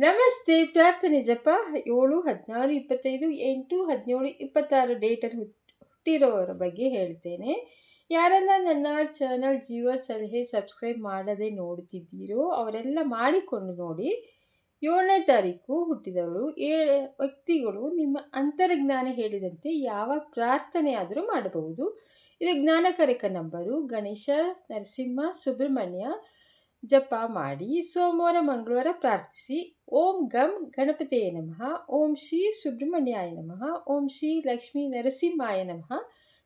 ನಮಸ್ತೆ. ಪ್ರಾರ್ಥನೆ ಜಪ ಏಳು ಹದಿನಾರು ಇಪ್ಪತ್ತೈದು ಎಂಟು ಹದಿನೇಳು ಇಪ್ಪತ್ತಾರು ಡೇಟಲ್ಲಿ ಹುಟ್ಟಿರೋರ ಬಗ್ಗೆ ಹೇಳ್ತೇನೆ. ಯಾರೆಲ್ಲ ನನ್ನ ಚಾನಲ್ ಜೀವ ಸಲಹೆ ಸಬ್ಸ್ಕ್ರೈಬ್ ಮಾಡದೆ ನೋಡ್ತಿದ್ದೀರೋ ಅವರೆಲ್ಲ ಮಾಡಿಕೊಂಡು ನೋಡಿ. ಏಳನೇ ತಾರೀಕು ಹುಟ್ಟಿದವರು. ಏಳು ವ್ಯಕ್ತಿಗಳು ನಿಮ್ಮ ಅಂತರ್ಜ್ಞಾನ ಹೇಳಿದಂತೆ ಯಾವ ಪ್ರಾರ್ಥನೆ ಆದರೂ ಮಾಡಬಹುದು. ಇದು ಜ್ಞಾನಕಾರಕ ನಂಬರು. ಗಣೇಶ, ನರಸಿಂಹ, ಸುಬ್ರಹ್ಮಣ್ಯ ಜಪ ಮಾಡಿ ಸೋಮವಾರ ಮಂಗಳವಾರ ಪ್ರಾರ್ಥಿಸಿ. ಓಂ ಗಂ ಗಣಪತಿಯ ನಮಃ. ಓಂ ಶ್ರೀ ಸುಬ್ರಹ್ಮಣ್ಯಾಯ ನಮಃ. ಓಂ ಶ್ರೀ ಲಕ್ಷ್ಮೀ ನರಸಿಂಹಾಯ ನಮಃ.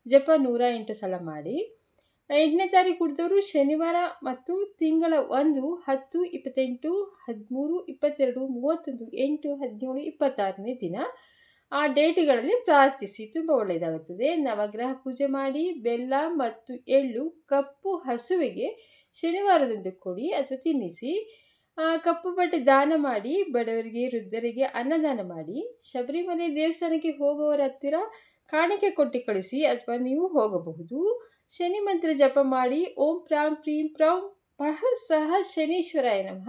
ಜಪ ನೂರ ಎಂಟು ಸಲ ಮಾಡಿ. ಎಂಟನೇ ತಾರೀಕು ಕುಡಿದವರು ಶನಿವಾರ ಮತ್ತು ತಿಂಗಳ ಒಂದು ಹತ್ತು ಇಪ್ಪತ್ತೆಂಟು ಹದಿಮೂರು ಇಪ್ಪತ್ತೆರಡು ಮೂವತ್ತೊಂದು ಎಂಟು ಹದಿನೇಳು ಇಪ್ಪತ್ತಾರನೇ ದಿನ. ಆ ಡೇಟ್ಗಳಲ್ಲಿ ಪ್ರಾರ್ಥಿಸಿ ತುಂಬ ಒಳ್ಳೆಯದಾಗುತ್ತದೆ. ನವಗ್ರಹ ಪೂಜೆ ಮಾಡಿ ಬೆಲ್ಲ ಮತ್ತು ಎಳ್ಳು ಕಪ್ಪು ಹಸುವಿಗೆ ಶನಿವಾರದಂದು ಕೊಡಿ ಅಥವಾ ತಿನ್ನಿಸಿ ಕಪ್ಪು ಬಟ್ಟೆ ದಾನ ಮಾಡಿ, ಬಡವರಿಗೆ, ವೃದ್ಧರಿಗೆ ಅನ್ನದಾನ ಮಾಡಿ, ಶಬರಿಮಲೆ ದೇವಸ್ಥಾನಕ್ಕೆ ಹೋಗುವವರ ಹತ್ತಿರ ಕಾಣಿಕೆ ಕೊಟ್ಟು ಕಳಿಸಿ ಅಥವಾ ನೀವು ಹೋಗಬಹುದು. ಶನಿ ಮಂತ್ರ ಜಪ ಮಾಡಿ, ಓಂ ಪ್ರಾಂ ಪ್ರೀಂ ಪ್ರಾಂ ಪಹ ಸಹ ಶನೀಶ್ವರಾಯ ನಮಃ.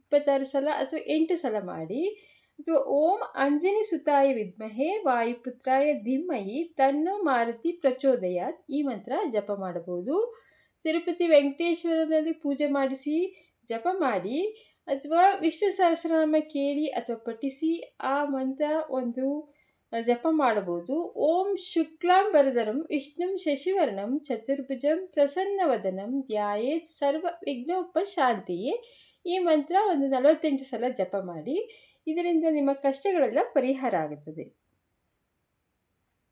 ಇಪ್ಪತ್ತಾರು ಸಲ ಅಥವಾ ಎಂಟು ಸಲ ಮಾಡಿ. ಅಥವಾ ಓಂ ಅಂಜನಿ ಸುತಾಯ ವಿದ್ಮಹೆ ವಾಯುಪುತ್ರಾಯ ಧಿಮ್ಮಯಿ ತನ್ನೋ ಮಾರುತಿ ಪ್ರಚೋದಯಾತ್ ಈ ಮಂತ್ರ ಜಪ ಮಾಡಬಹುದು. ತಿರುಪತಿ ವೆಂಕಟೇಶ್ವರನಲ್ಲಿ ಪೂಜೆ ಮಾಡಿಸಿ, ಜಪ ಮಾಡಿ, ಅಥವಾ ವಿಷ್ಣು ಸಹಸ್ರನಾಮ ಕೇಳಿ ಅಥವಾ ಪಠಿಸಿ ಆ ಮಂತ್ರ ಒಂದು ಜಪ ಮಾಡಬಹುದು. ಓಂ ಶುಕ್ಲಾಂ ಬರದರಂ ವಿಷ್ಣುಂ ಶಶಿವರ್ಣಂ ಚತುರ್ಭುಜಂ ಪ್ರಸನ್ನವದನಂ ಧ್ಯಾಯೇತ್ ಸರ್ವ ವಿಘ್ನೋಪಶಾಂತಿಯೇ. ಈ ಮಂತ್ರ ಒಂದು ನಲವತ್ತೆಂಟು ಸಲ ಜಪ ಮಾಡಿ, ಇದರಿಂದ ನಿಮ್ಮ ಕಷ್ಟಗಳೆಲ್ಲ ಪರಿಹಾರ ಆಗುತ್ತದೆ.